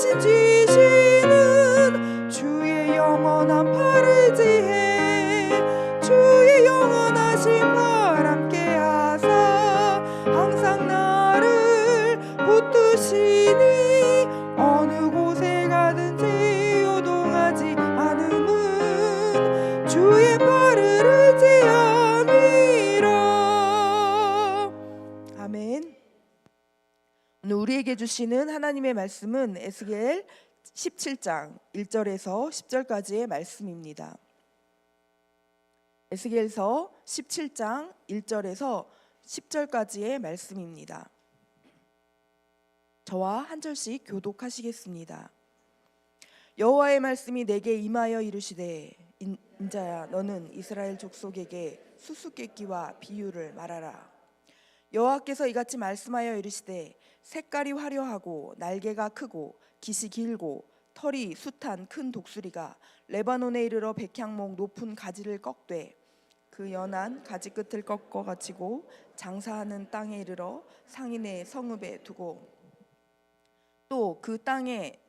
대신 지시는 주의 영원한 발을 지해 우리에게 주시는 하나님의 말씀은 에스겔 17장 1절에서 10절까지의 말씀입니다. 에스겔서 17장 1절에서 10절까지의 말씀입니다. 저와 한 절씩 교독하시겠습니다. 여호와의 말씀이 내게 임하여 이르시되 인- 인자야 너는 이스라엘 족속에게 수수께끼와 비유를 말하라. 여호와께서 이같이 말씀하여 이르시되 색깔이 화려하고 날개가 크고 깃이 길고 털이 숱한 큰 독수리가 레바논에 이르러 백향목 높은 가지를 꺾되 그 연한 가지 끝을 꺾어 가지고 장사하는 땅에 이르러 상인의 성읍에 두고 또 그 땅에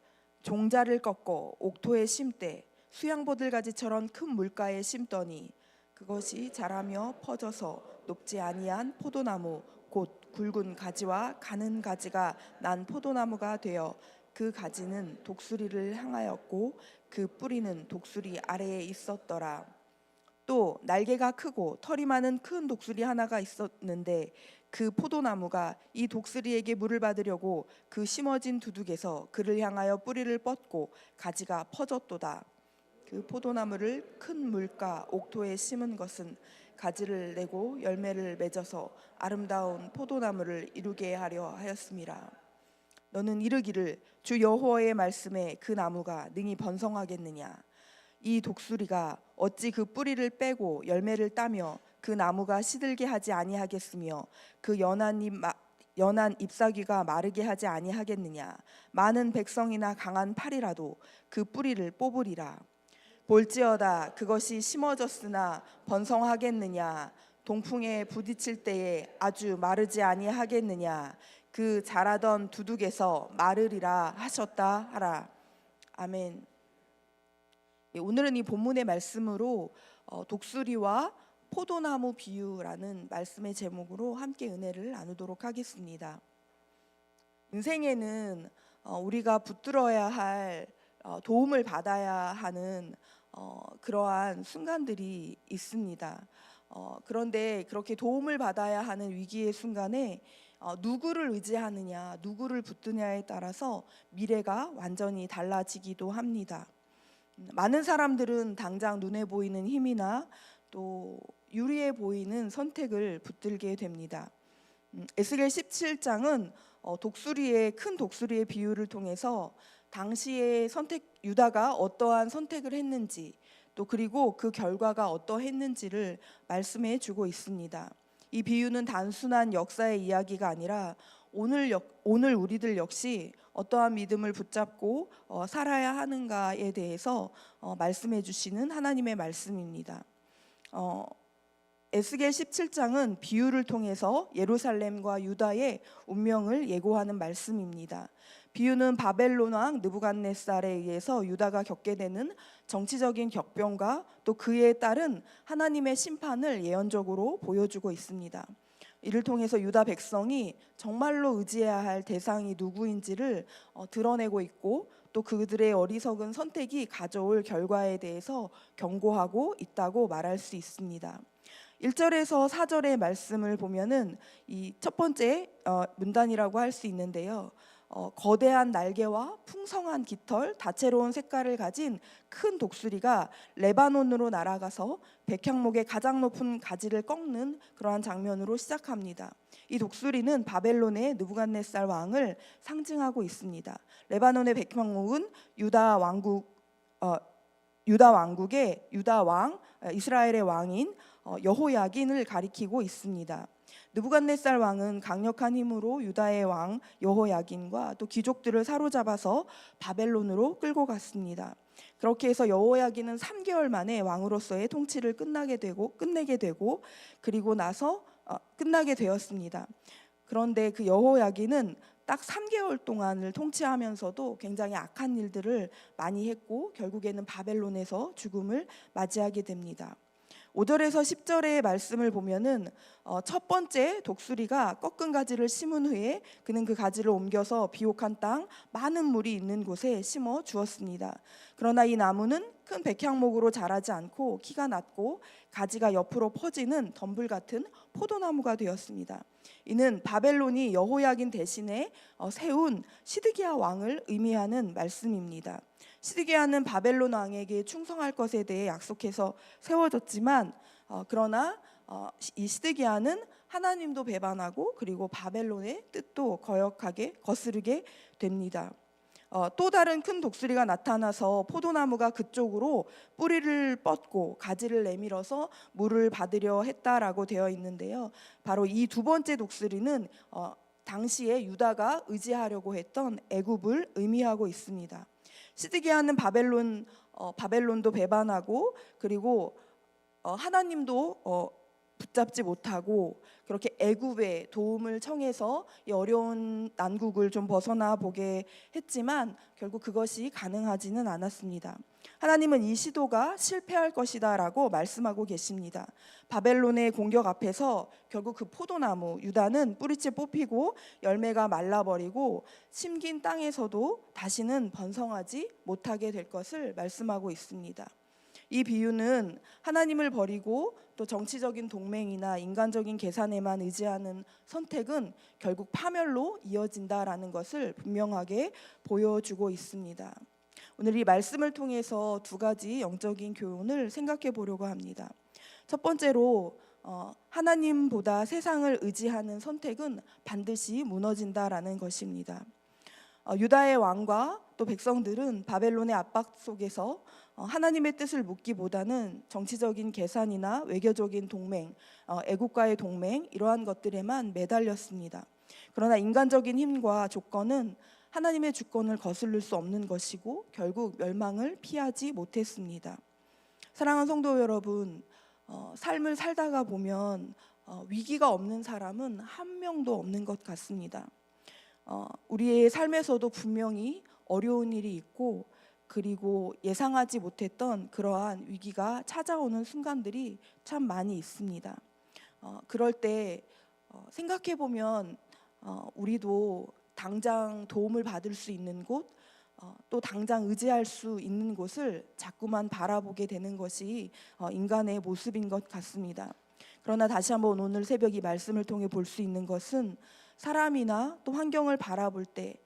종자를 꺾어 옥토에 심되 수양보들 가지처럼 큰 물가에 심더니 그것이 자라며 퍼져서 높지 아니한 포도나무 곧 굵은 가지와 가는 가지가 난 포도나무가 되어 그 가지는 독수리를 향하였고 그 뿌리는 독수리 아래에 있었더라. 또 날개가 크고 털이 많은 큰 독수리 하나가 있었는데 그 포도나무가 이 독수리에게 물을 받으려고 그 심어진 두둑에서 그를 향하여 뿌리를 뻗고 가지가 퍼졌도다. 그 포도나무를 큰 물가 옥토에 심은 것은 가지를 내고 열매를 맺어서 아름다운 포도나무를 이루게 하려 하였음이라. 너는 이르기를 주 여호와의 말씀에 그 나무가 능히 번성하겠느냐? 이 독수리가 어찌 그 뿌리를 빼고 열매를 따며 그 나무가 시들게 하지 아니하겠으며 그 연한 잎 마- 연한 잎사귀가 마르게 하지 아니하겠느냐? 많은 백성이나 강한 팔이라도 그 뿌리를 뽑으리라 볼지어다 그것이 심어졌으나 번성하겠느냐 동풍에 부딪힐 때에 아주 마르지 아니하겠느냐 그 자라던 두둑에서 마르리라 하셨다 하라 아멘. 예, 오늘은 이 본문의 말씀으로 어, 독수리와 포도나무 비유라는 말씀의 제목으로 함께 은혜를 나누도록 하겠습니다. 인생에는 어, 우리가 붙들어야 할 어, 도움을 받아야 하는 어, 그러한 순간들이 있습니다. 어, 그런데 그렇게 도움을 받아야 하는 위기의 순간에 어, 누구를 의지하느냐, 누구를 붙드냐에 따라서 미래가 완전히 달라지기도 합니다. 음, 많은 사람들은 당장 눈에 보이는 힘이나 또 유리해 보이는 선택을 붙들게 됩니다. 음, 에스겔 17장은 어, 독수리의 큰 독수리의 비유를 통해서 당시의 선택 유다가 어떠한 선택을 했는지 또 그리고 그 결과가 어떠했는지를 말씀해 주고 있습니다. 이 비유는 단순한 역사의 이야기가 아니라 오늘 역, 오늘 우리들 역시 어떠한 믿음을 붙잡고 어, 살아야 하는가에 대해서 어, 말씀해 주시는 하나님의 말씀입니다. 어, 에스겔 17장은 비유를 통해서 예루살렘과 유다의 운명을 예고하는 말씀입니다. 비유는 바벨론 왕 느부갓네살에 의해서 유다가 겪게 되는 정치적인 격변과 또 그에 따른 하나님의 심판을 예언적으로 보여주고 있습니다. 이를 통해서 유다 백성이 정말로 의지해야 할 대상이 누구인지를 어, 드러내고 있고 또 그들의 어리석은 선택이 가져올 결과에 대해서 경고하고 있다고 말할 수 있습니다. 1절에서 4절의 말씀을 보면은 이 첫 번째 어, 문단이라고 할 수 있는데요. 어, 거대한 날개와 풍성한 깃털, 다채로운 색깔을 가진 큰 독수리가 레바논으로 날아가서 백향목의 가장 높은 가지를 꺾는 그러한 장면으로 시작합니다. 이 독수리는 바벨론의 느부갓네살 왕을 상징하고 있습니다. 레바논의 백향목은 유다 왕국 어, 유다 왕국의 유다 왕 어, 이스라엘의 왕인 어, 여호야긴을 가리키고 있습니다. 느부갓네살 왕은 강력한 힘으로 유다의 왕 여호야긴과 또 귀족들을 사로잡아서 바벨론으로 끌고 갔습니다. 그렇게 해서 여호야긴은 3개월 만에 왕으로서의 통치를 끝나게 되고 끝내게 되고 그리고 나서 어, 끝나게 되었습니다. 그런데 그 여호야긴은 딱 3개월 동안을 통치하면서도 굉장히 악한 일들을 많이 했고 결국에는 바벨론에서 죽음을 맞이하게 됩니다. 5절에서 10절의 말씀을 보면은 어, 첫 번째 독수리가 꺾은 가지를 심은 후에 그는 그 가지를 옮겨서 비옥한 땅 많은 물이 있는 곳에 심어 주었습니다. 그러나 이 나무는 큰 백향목으로 자라지 않고 키가 낮고 가지가 옆으로 퍼지는 덤불 같은 포도나무가 되었습니다. 이는 바벨론이 여호야긴 대신에 어, 세운 시드기야 왕을 의미하는 말씀입니다. 시드기야는 바벨론 왕에게 충성할 것에 대해 약속해서 세워졌지만 어, 그러나 어, 이 시드기야는 하나님도 배반하고 그리고 바벨론의 뜻도 거역하게 거스르게 됩니다. 어, 또 다른 큰 독수리가 나타나서 포도나무가 그쪽으로 뿌리를 뻗고 가지를 내밀어서 물을 받으려 했다라고 되어 있는데요. 바로 이 두 번째 독수리는 어, 당시에 유다가 의지하려고 했던 애굽을 의미하고 있습니다. 시드기야는 바벨론 어, 바벨론도 배반하고 그리고 어, 하나님도 어, 붙잡지 못하고 그렇게 애굽의 도움을 청해서 이 어려운 난국을 좀 벗어나 보게 했지만 결국 그것이 가능하지는 않았습니다. 하나님은 이 시도가 실패할 것이다라고 말씀하고 계십니다. 바벨론의 공격 앞에서 결국 그 포도나무 유다는 뿌리째 뽑히고 열매가 말라버리고 심긴 땅에서도 다시는 번성하지 못하게 될 것을 말씀하고 있습니다. 이 비유는 하나님을 버리고 또 정치적인 동맹이나 인간적인 계산에만 의지하는 선택은 결국 파멸로 이어진다라는 것을 분명하게 보여주고 있습니다. 오늘 이 말씀을 통해서 두 가지 영적인 교훈을 생각해 보려고 합니다. 첫 번째로 어, 하나님보다 세상을 의지하는 선택은 반드시 무너진다라는 것입니다. 어, 유다의 왕과 또 백성들은 바벨론의 압박 속에서 어, 하나님의 뜻을 묻기보다는 정치적인 계산이나 외교적인 동맹, 어, 애국과의 동맹 이러한 것들에만 매달렸습니다. 그러나 인간적인 힘과 조건은 하나님의 주권을 거슬릴 수 없는 것이고 결국 멸망을 피하지 못했습니다. 사랑하는 성도 여러분, 어, 삶을 살다가 보면 어, 위기가 없는 사람은 한 명도 없는 것 같습니다. 어, 우리의 삶에서도 분명히 어려운 일이 있고 그리고 예상하지 못했던 그러한 위기가 찾아오는 순간들이 참 많이 있습니다. 어, 그럴 때 어, 생각해 보면 어, 우리도 당장 도움을 받을 수 있는 곳, 어, 또 당장 의지할 수 있는 곳을 자꾸만 바라보게 되는 것이 어, 인간의 모습인 것 같습니다. 그러나 다시 한번 오늘 새벽 이 말씀을 통해 볼 수 있는 것은 사람이나 또 환경을 바라볼 때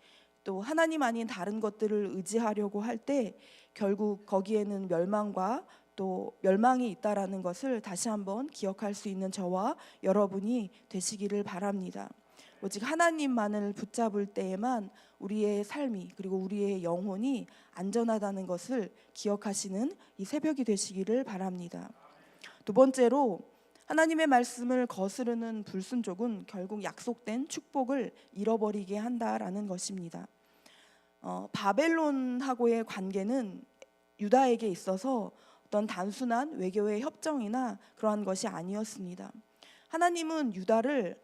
또 하나님 아닌 다른 것들을 의지하려고 할 때 결국 거기에는 멸망과 또 멸망이 있다라는 것을 다시 한번 기억할 수 있는 저와 여러분이 되시기를 바랍니다. 오직 하나님만을 붙잡을 때에만 우리의 삶이 그리고 우리의 영혼이 안전하다는 것을 기억하시는 이 새벽이 되시기를 바랍니다. 두 번째로 하나님의 말씀을 거스르는 불순종은 결국 약속된 축복을 잃어버리게 한다라는 것입니다. 어, 바벨론하고의 관계는 유다에게 있어서 어떤 단순한 외교의 협정이나 그러한 것이 아니었습니다. 하나님은 유다를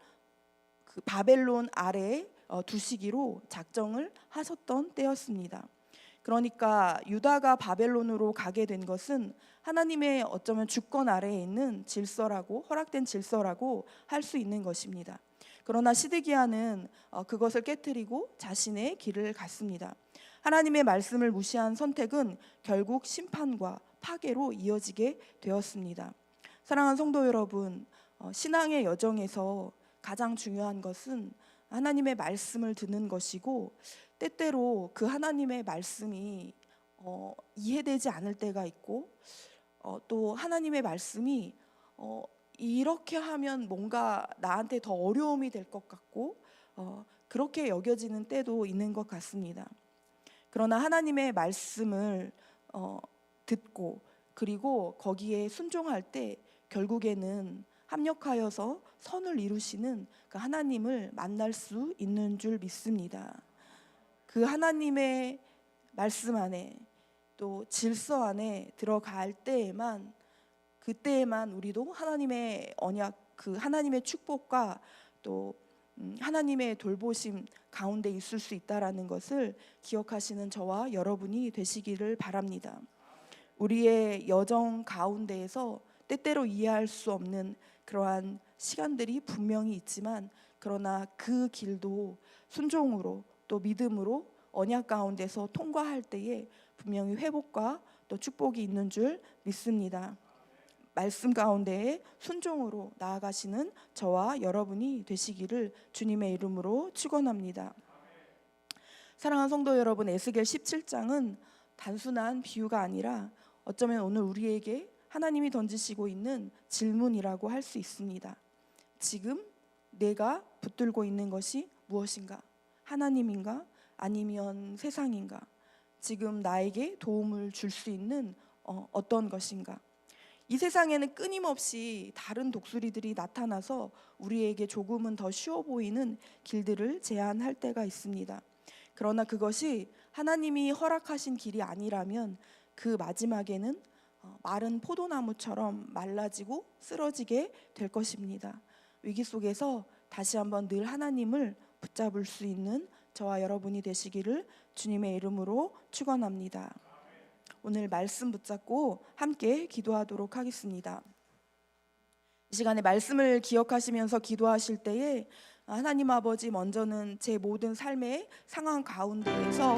그 바벨론 아래에 어, 두시기로 작정을 하셨던 때였습니다. 그러니까 유다가 바벨론으로 가게 된 것은 하나님의 어쩌면 주권 아래에 있는 질서라고 허락된 질서라고 할 수 있는 것입니다. 그러나 시드기야는 어, 그것을 깨뜨리고 자신의 길을 갔습니다. 하나님의 말씀을 무시한 선택은 결국 심판과 파괴로 이어지게 되었습니다. 사랑하는 성도 여러분, 어, 신앙의 여정에서 가장 중요한 것은 하나님의 말씀을 듣는 것이고 때때로 그 하나님의 말씀이 어, 이해되지 않을 때가 있고 어, 또 하나님의 말씀이 어, 이렇게 하면 뭔가 나한테 더 어려움이 될 것 같고 어, 그렇게 여겨지는 때도 있는 것 같습니다. 그러나 하나님의 말씀을 어, 듣고 그리고 거기에 순종할 때 결국에는 합력하여서 선을 이루시는 그 하나님을 만날 수 있는 줄 믿습니다. 그 하나님의 말씀 안에 또 질서 안에 들어갈 때에만 그때에만 우리도 하나님의 언약 그 하나님의 축복과 또 음, 하나님의 돌보심 가운데 있을 수 있다라는 것을 기억하시는 저와 여러분이 되시기를 바랍니다. 우리의 여정 가운데에서 때때로 이해할 수 없는 그러한 시간들이 분명히 있지만 그러나 그 길도 순종으로 또 믿음으로 언약 가운데서 통과할 때에 분명히 회복과 또 축복이 있는 줄 믿습니다. 말씀 가운데에 순종으로 나아가시는 저와 여러분이 되시기를 주님의 이름으로 축원합니다. 사랑하는 성도 여러분, 에스겔 17장은 단순한 비유가 아니라 어쩌면 오늘 우리에게 하나님이 던지시고 있는 질문이라고 할 수 있습니다. 지금 내가 붙들고 있는 것이 무엇인가? 하나님인가? 아니면 세상인가? 지금 나에게 도움을 줄 수 있는 어, 어떤 것인가? 이 세상에는 끊임없이 다른 독수리들이 나타나서 우리에게 조금은 더 쉬워 보이는 길들을 제안할 때가 있습니다. 그러나 그것이 하나님이 허락하신 길이 아니라면 그 마지막에는 어, 마른 포도나무처럼 말라지고 쓰러지게 될 것입니다. 위기 속에서 다시 한번 늘 하나님을 붙잡을 수 있는 저와 여러분이 되시기를 주님의 이름으로 축원합니다. 오늘 말씀 붙잡고 함께 기도하도록 하겠습니다. 이 시간에 말씀을 기억하시면서 기도하실 때에 하나님 아버지 먼저는 제 모든 삶의 상황 가운데에서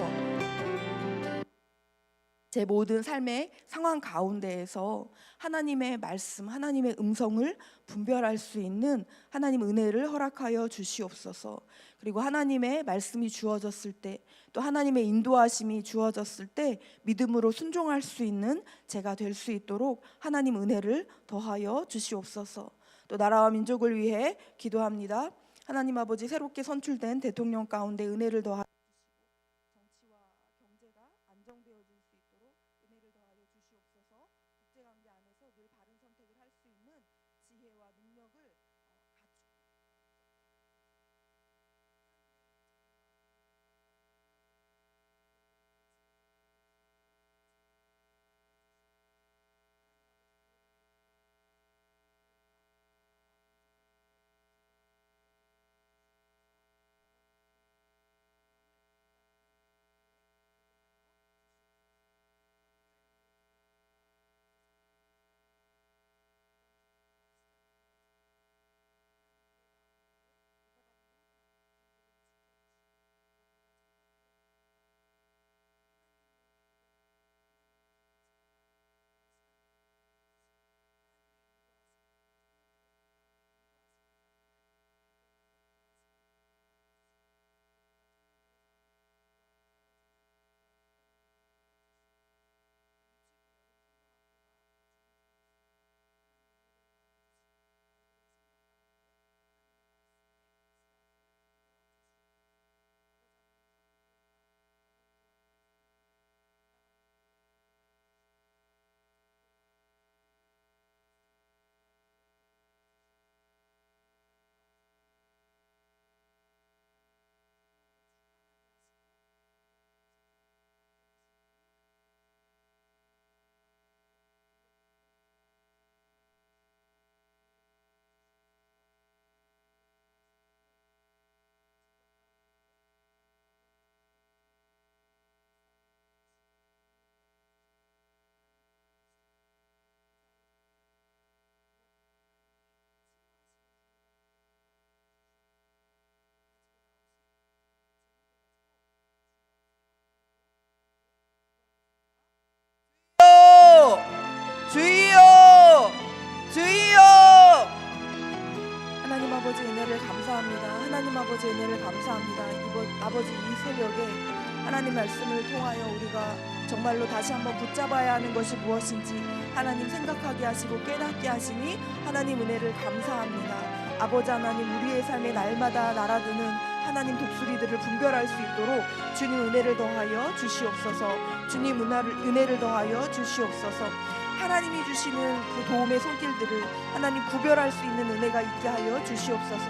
제 모든 삶의 상황 가운데에서 하나님의 말씀, 하나님의 음성을 분별할 수 있는 하나님 은혜를 허락하여 주시옵소서. 그리고 하나님의 말씀이 주어졌을 때, 또 하나님의 인도하심이 주어졌을 때 믿음으로 순종할 수 있는 제가 될 수 있도록 하나님 은혜를 더하여 주시옵소서. 또 나라와 민족을 위해 기도합니다. 하나님 아버지 새롭게 선출된 대통령 가운데 은혜를 더하 주여! 주여! 하나님 아버지 은혜를 감사합니다. 하나님 아버지 은혜를 감사합니다. 이번 아버지 이 새벽에 하나님 말씀을 통하여 우리가 정말로 다시 한번 붙잡아야 하는 것이 무엇인지 하나님 생각하게 하시고 깨닫게 하시니 하나님 은혜를 감사합니다. 아버지 하나님 우리의 삶에 날마다 날아드는 하나님 독수리들을 분별할 수 있도록 주님 은혜를 더하여 주시옵소서. 주님 은혜를 더하여 주시옵소서 하나님이 주시는 그 도움의 손길들을 하나님 구별할 수 있는 은혜가 있게 하여 주시옵소서.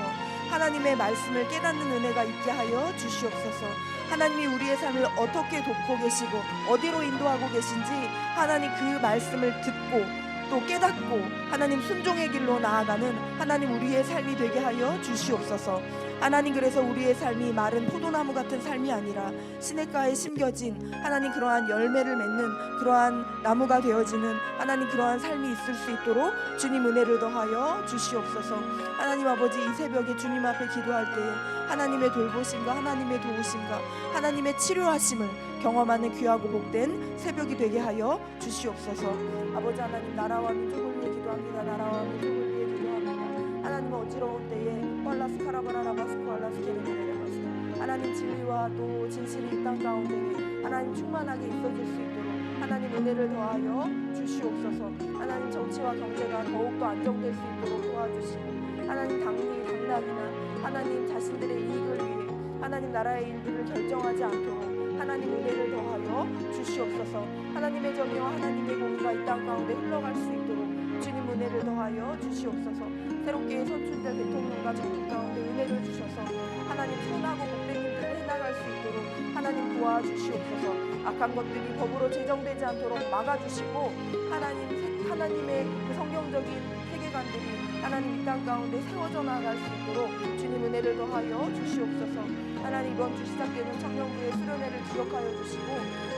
하나님의 말씀을 깨닫는 은혜가 있게 하여 주시옵소서. 하나님이 우리의 삶을 어떻게 돕고 계시고 어디로 인도하고 계신지 하나님 그 말씀을 듣고 또 깨닫고 하나님 순종의 길로 나아가는 하나님 우리의 삶이 되게 하여 주시옵소서. 하나님 그래서 우리의 삶이 마른 포도나무 같은 삶이 아니라 시냇가에 심겨진 하나님 그러한 열매를 맺는 그러한 나무가 되어지는 하나님 그러한 삶이 있을 수 있도록 주님 은혜를 더하여 주시옵소서. 하나님 아버지 이 새벽에 주님 앞에 기도할 때에 하나님의 돌보심과 하나님의 도우심과 하나님의 치료하심을 경험하는 귀하고 복된 새벽이 되게 하여 주시옵소서. 아버지 하나님 나라와 민족을 위해 기도합니다. 나라와 민족을 위해 기도합니다. 하나님 어지러운 때에 왈라스 카라바라라바스코 왈라스 게르네레바스 하나님 진리와 또 진실이 이 땅 가운데 하나님 충만하게 있어질 수 있도록 하나님 은혜를 더하여 주시옵소서. 하나님 정치와 경제가 더욱더 안정될 수 있도록 도와주시고 하나님 당리 맥락이나 하나님 자신들의 이익을 위해 하나님 나라의 일들을 결정하지 않도록 하나님 은혜를 더하여 주시옵소서. 하나님의 정의와 하나님의 공의가 이 땅 가운데 흘러갈 수 있도록 주님 은혜를 더하여 주시옵소서. 새롭게 선출될 대통령과 정부 가운데 은혜를 주셔서 하나님 선하고 복된 일들을 해나갈 수 있도록 하나님 도와주시옵소서. 악한 것들이 법으로 제정되지 않도록 막아주시고 하나님 세- 하나님의 그 성경적인 세계관들이 하나님 이 땅 가운데 세워져 나갈 수 있도록 주님 은혜를 더하여 주시옵소서. 하나님 이번 주 시작되는 청년부의 수련회를 기억하여 주시고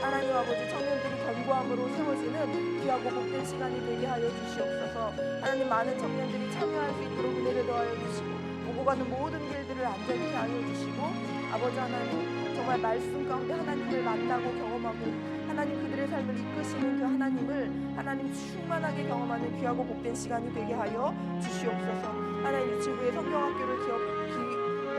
하나님 아버지 청년들이 견고함으로 세워지는 귀하고 복된 시간이 되게 하여 주시옵소서. 하나님 많은 청년들이 참여할 수 있도록 은혜를 더하여 주시고 오고 가는 모든 길들을 안전케 하여 주시고 아버지 하나님 정말 말씀 가운데 하나님을 만나고 경험하고 하나님 그들의 삶을 이끄시는 그 하나님을 하나님 충만하게 경험하는 귀하고 복된 시간이 되게 하여 주시옵소서. 하나님 유치부의 성경학교를 기업, 기,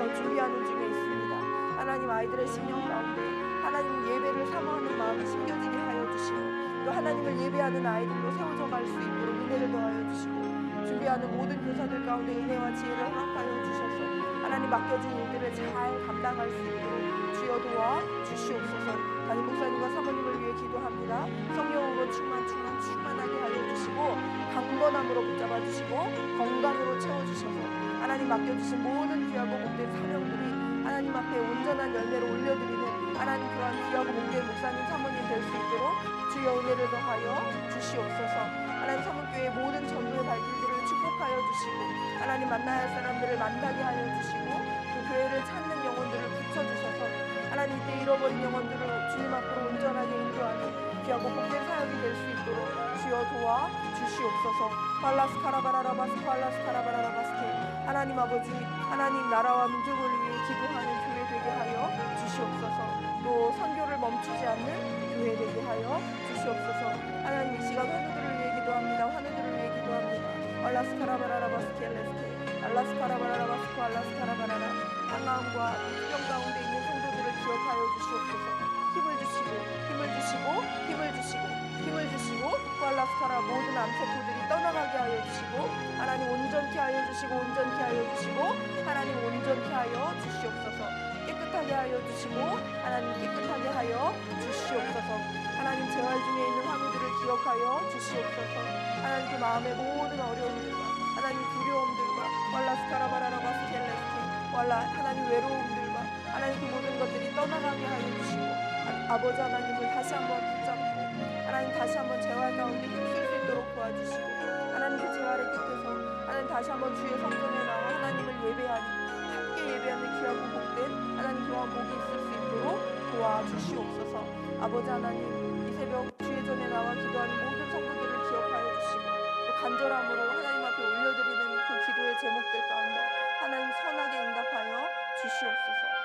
어, 준비하는 중에 있습니다. 하나님 아이들의 심령 가운데 하나님 예배를 사모하는 마음이 심겨지게 하여 주시고 또 하나님을 예배하는 아이들로 세워져 갈 수 있도록 은혜를 더하여 주시고 준비하는 모든 교사들 가운데 은혜와 지혜를 허락하여 주셔서 하나님 맡겨진 일들을 잘 감당할 수 있도록 주여 도와 주시옵소서. 담임 목사님과 사모님을 위해 기도합니다. 성령으로 충만 충만 충만하게 하여 주시고 강건함으로 붙잡아 주시고 건강으로 채워 주셔서 하나님 맡겨 주신 모든 귀하고 복된 사명들이 하나님 앞에 온전한 열매를 올려드리는 하나님 그러한 귀하고 복된 목사님 사모님 될 수 있도록 주여 은혜를 더하여 주시옵소서. 하나님 사모교회 모든 전도의 발길들을 축복하여 주시고 하나님 만나야 할 사람들을 만나게 하여 주시고 그 교회를 찾는 붙여주셔서 하나님 이때 잃어버린 영혼들을 주님 앞으로 온전하게 인도하는 귀하고 복된 사역이 될 수 있도록 주여 도와 주시옵소서. 발라스 카라바라라바스 발라스 카라바라라바스케. 하나님 아버지 하나님 나라와 민족을 위해 기도하는 교회 되게 하여 주시옵소서. 또 선교를 멈추지 않는 교회 되게 하여 주시옵소서. 하나님 이 시간 환우들을 위해 기도합니다. 환우들을 위해 기도합니다. 알라스 카라바라라바스케 레스케. 알라스 카라바라라바스코 알라스 카라바라라. 한마음과 주시옵소서 힘을 주시고 힘을 주시고 힘을 주시고 힘을 주시고 쿠알라스카라 모든 암세포들이 떠나가게 하여 주시고 하나님 온전케 하여 주시고 온전케 하여 주시고 하나님 온전케 하여 주시옵소서. 깨끗하게 하여 주시고 하나님 깨끗하게 하여 주시옵소서. 하나님 재활 중에 있는 환우들을 기억하여 주시옵소서. 하나님 그 마음의 모든 어려움들과 하나님 두려움들과 왈라 스카라바라라바스켈레스케 왈라 하나님 외로움들과 하나님 그 모든 것들이 떠나가게 하여 주시고 아- 아버지 하나님을 다시 한번 붙잡고 하나님 다시 한번 재활 가운데 힘쓸 수 있도록 도와주시고 하나님 그 재활의 끝에서 하나님 다시 한번 주의 성전에 나와 하나님을 예배하는 함께 예배하는 귀하고 복된 하나님 그러한 복이 있을 수 있도록 도와주시옵소서. 아버지 하나님 이 새벽 주의 전에 나와 기도하는 모든 성도들을 기억하여 주시고 또 간절함으로 하나님 앞에 올려드리는 그 기도의 제목들 가운데 하나님 선하게 응답하여 주시옵소서